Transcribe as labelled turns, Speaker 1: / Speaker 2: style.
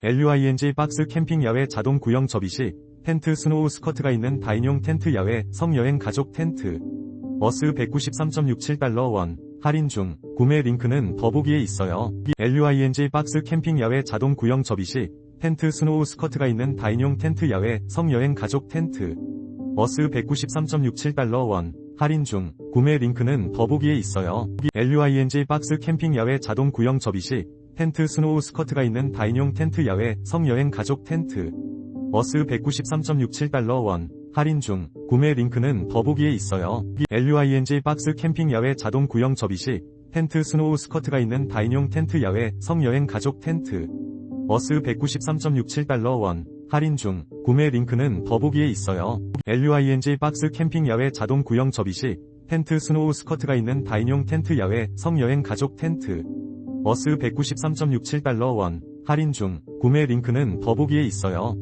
Speaker 1: LUING 박스 캠핑 야외 자동 구형 접이 시 텐트 스노우 스커트가 있는 다인용 텐트 야외 성여행 가족 텐트. 어스 193.67달러 원. 할인 중. 구매 링크는 더보기에 있어요. LUING 박스 캠핑 야외 자동 구형 접이 시 텐트 스노우 스커트가 있는 다인용 텐트 야외 성여행 가족 텐트. 어스 193.67달러 원. 할인 중. 구매 링크는 더보기에 있어요. LUING 박스 캠핑 야외 자동 구형 접이 시 텐트 스노우 스커트가 있는 다인용 텐트 야외 성여행 가족 텐트. 어스 193.67달러 원. 할인 중. 구매 링크는 더보기에 있어요. LUING 박스 캠핑 야외 자동 구형 접이 시. 텐트 스노우 스커트가 있는 다인용 텐트 야외 성여행 가족 텐트. 어스 193.67달러 원. 할인 중. 구매 링크는 더보기에 있어요. LUING 박스 캠핑 야외 자동 구형 접이 시. 텐트 스노우 스커트가 있는 다인용 텐트 야외 성여행 가족 텐트 어스 193.67달러 원 할인 중 구매 링크는 더보기에 있어요.